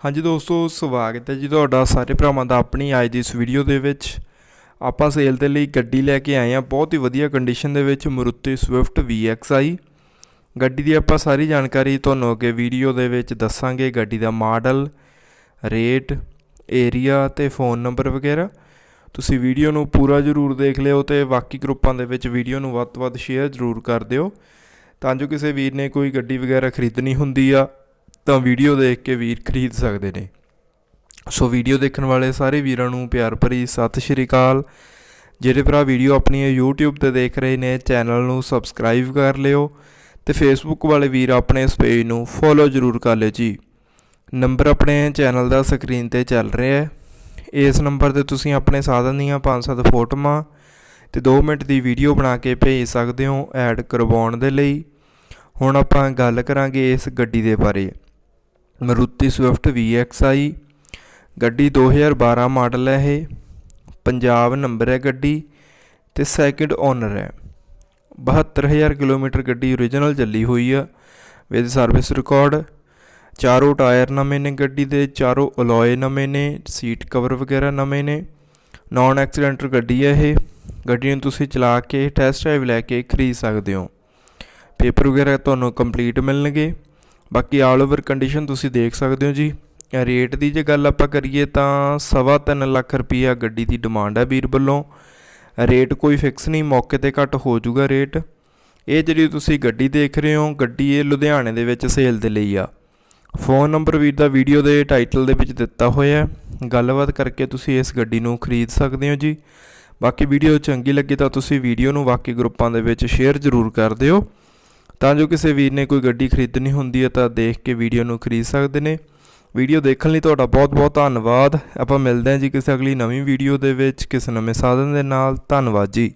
ਹਾਂਜੀ ਦੋਸਤੋ, ਸਵਾਗਤ ਹੈ ਜੀ ਤੁਹਾਡਾ ਸਾਰੇ ਭਰਾਵਾਂ ਦਾ ਆਪਣੀ ਅੱਜ ਦੀ ਇਸ ਵੀਡੀਓ ਦੇ ਵਿੱਚ। ਆਪਾਂ ਸੇਲ ਦੇ ਲਈ ਗੱਡੀ ਲੈ ਕੇ ਆਏ ਹਾਂ। ਬਹੁਤ ਹੀ ਵਧੀਆ ਕੰਡੀਸ਼ਨ ਦੇ ਵਿੱਚ ਮਰੂਤੀ ਸਵਿਫਟ VXI ਗੱਡੀ ਦੀ ਆਪਾਂ ਸਾਰੀ ਜਾਣਕਾਰੀ ਤੁਹਾਨੂੰ ਅੱਗੇ ਵੀਡੀਓ ਦੇ ਵਿੱਚ ਦੱਸਾਂਗੇ। ਗੱਡੀ ਦਾ ਮਾਡਲ, ਰੇਟ ਏਰੀਆ ਤੇ ਫੋਨ ਨੰਬਰ ਵਗੈਰਾ। ਤੁਸੀਂ ਵੀਡੀਓ ਨੂੰ ਪੂਰਾ ਜ਼ਰੂਰ ਦੇਖ ਲਿਓ ਤੇ ਬਾਕੀ ਗਰੁੱਪਾਂ ਦੇ ਵਿੱਚ ਵੀਡੀਓ ਨੂੰ ਵੱਧ ਤੋਂ ਵੱਧ ਸ਼ੇਅਰ ਜ਼ਰੂਰ ਕਰ ਦਿਓ। ਤਾਂ ਜੋ ਕਿਸੇ ਵੀਰ ਨੇ ਕੋਈ ਗੱਡੀ ਵਗੈਰਾ ਖਰੀਦਣੀ ਹੁੰਦੀ ਆ ਤਾਂ ਵੀਡੀਓ ਦੇਖ ਕੇ ਵੀਰ ਖਰੀਦ ਸਕਦੇ ਨੇ। ਸੋ ਵੀਡੀਓ ਦੇਖਣ ਵਾਲੇ ਸਾਰੇ ਵੀਰਾਂ ਨੂੰ ਪਿਆਰ ਭਰੀ ਸਤਿ ਸ਼੍ਰੀ ਅਕਾਲ। ਜਿਹੜੇ ਭਰਾ ਵੀਡੀਓ ਆਪਣੀ ਇਹ YouTube ਤੇ ਦੇਖ ਰਹੇ ਨੇ, ਚੈਨਲ ਨੂੰ ਸਬਸਕ੍ਰਾਈਬ ਕਰ ਲਿਓ ਤੇ Facebook ਵਾਲੇ ਵੀਰ ਆਪਣੇ ਇਸ ਪੇਜ ਨੂੰ ਫੋਲੋ ਜ਼ਰੂਰ ਕਰ ਲਿਓ ਜੀ। ਨੰਬਰ ਆਪਣੇ ਚੈਨਲ ਦਾ ਸਕਰੀਨ ਤੇ ਚੱਲ ਰਿਹਾ ਹੈ। ਇਸ ਨੰਬਰ ਤੇ ਤੁਸੀਂ ਆਪਣੇ ਸਾਧਨ ਦੀਆਂ 5-7 ਫੋਟੋਆਂ ਤੇ 2 ਮਿੰਟ ਦੀ ਵੀਡੀਓ ਬਣਾ ਕੇ ਭੇਜ ਸਕਦੇ ਹੋ ਐਡ ਕਰਵਾਉਣ ਦੇ ਲਈ। ਹੁਣ ਆਪਾਂ ਗੱਲ ਕਰਾਂਗੇ ਇਸ ਗੱਡੀ ਦੇ ਬਾਰੇ। ਮਰੂਤੀ ਸਵਿਫਟ VXI ਗੱਡੀ 2012 ਮਾਡਲ ਹੈ ਇਹ, ਪੰਜਾਬ ਨੰਬਰ ਹੈ ਗੱਡੀ ਤੇ ਸੈਕਿੰਡ ਓਨਰ ਹੈ। 72000 ਕਿਲੋਮੀਟਰ ਗੱਡੀ ਓਰੀਜਨਲ ਚੱਲੀ ਹੋਈ ਆ ਵਿਦ ਸਰਵਿਸ ਰਿਕਾਰਡ ਚਾਰੋਂ ਟਾਇਰ ਨਵੇਂ ਨੇ ਗੱਡੀ ਦੇ, ਚਾਰੋਂ ਅਲੋਏ ਨਵੇਂ ਨੇ ਸੀਟ ਕਵਰ ਵਗੈਰਾ ਨਵੇਂ ਨੇ ਨਾਨ ਐਕਸੀਡੈਂਟਲ ਗੱਡੀ ਹੈ ਇਹ, ਗੱਡੀ ਨੂੰ ਤੁਸੀਂ ਚਲਾ ਕੇ ਟੈਸਟ ਡਰਾਈਵ ਲੈ ਕੇ ਖਰੀਦ ਸਕਦੇ ਹੋ। ਪੇਪਰ ਵਗੈਰਾ ਤੁਹਾਨੂੰ ਕੰਪਲੀਟ ਮਿਲਣਗੇ। ਬਾਕੀ ਆਲ ਓਵਰ ਕੰਡੀਸ਼ਨ ਤੁਸੀਂ ਦੇਖ ਸਕਦੇ ਹੋ ਜੀ। ਰੇਟ ਦੀ ਜੇ ਗੱਲ ਆਪਾਂ ਕਰੀਏ ਤਾਂ ਸਵਾ ਤਿੰਨ ਲੱਖ ਰੁਪਈਆ ਗੱਡੀ ਦੀ ਡਿਮਾਂਡ ਹੈ ਵੀਰ ਵੱਲੋਂ। ਰੇਟ ਕੋਈ ਫਿਕਸ ਨਹੀਂ, ਮੌਕੇ ਤੇ ਘੱਟ ਹੋ ਜਾਊਗਾ ਰੇਟ ਇਹ ਜਿਹੜੀ ਤੁਸੀਂ ਗੱਡੀ ਦੇਖ ਰਹੇ ਹੋ, ਗੱਡੀ ਇਹ ਲੁਧਿਆਣੇ ਦੇ ਵਿੱਚ ਸੇਲ ਦੇ ਲਈ ਆ। ਫੋਨ ਨੰਬਰ ਵੀਰ ਦਾ ਵੀਡੀਓ ਦੇ ਟਾਈਟਲ ਦੇ ਵਿੱਚ ਦਿੱਤਾ ਹੋਇਆ ਹੈ। ਗੱਲਬਾਤ ਕਰਕੇ ਤੁਸੀਂ ਇਸ ਗੱਡੀ ਨੂੰ ਖਰੀਦ ਸਕਦੇ ਹੋ ਜੀ। ਬਾਕੀ ਵੀਡੀਓ ਚੰਗੀ ਲੱਗੀ ਤਾਂ ਤੁਸੀਂ ਵੀਡੀਓ ਨੂੰ ਬਾਕੀ ਗਰੁੱਪਾਂ ਦੇ ਵਿੱਚ ਸ਼ੇਅਰ ਜ਼ਰੂਰ ਕਰ ਦਿਓ। ਤਾਂ ਜੋ ਕਿਸੇ ਵੀਰ ਨੇ ਕੋਈ ਗੱਡੀ ਖਰੀਦਣੀ ਹੁੰਦੀ ਹੈ ਤਾਂ ਦੇਖ ਕੇ ਵੀਡੀਓ ਨੂੰ ਖਰੀਦ ਸਕਦੇ ਨੇ। ਵੀਡੀਓ ਦੇਖਣ ਲਈ ਤੁਹਾਡਾ ਬਹੁਤ-ਬਹੁਤ ਧੰਨਵਾਦ। ਆਪਾਂ ਮਿਲਦੇ ਹਾਂ ਜੀ ਕਿਸੇ ਅਗਲੀ ਨਵੀਂ ਵੀਡੀਓ ਦੇ ਵਿੱਚ। ਕਿਸੇ ਨਵੇਂ ਸਾਧਨ ਦੇ ਨਾਲ। ਧੰਨਵਾਦ ਜੀ।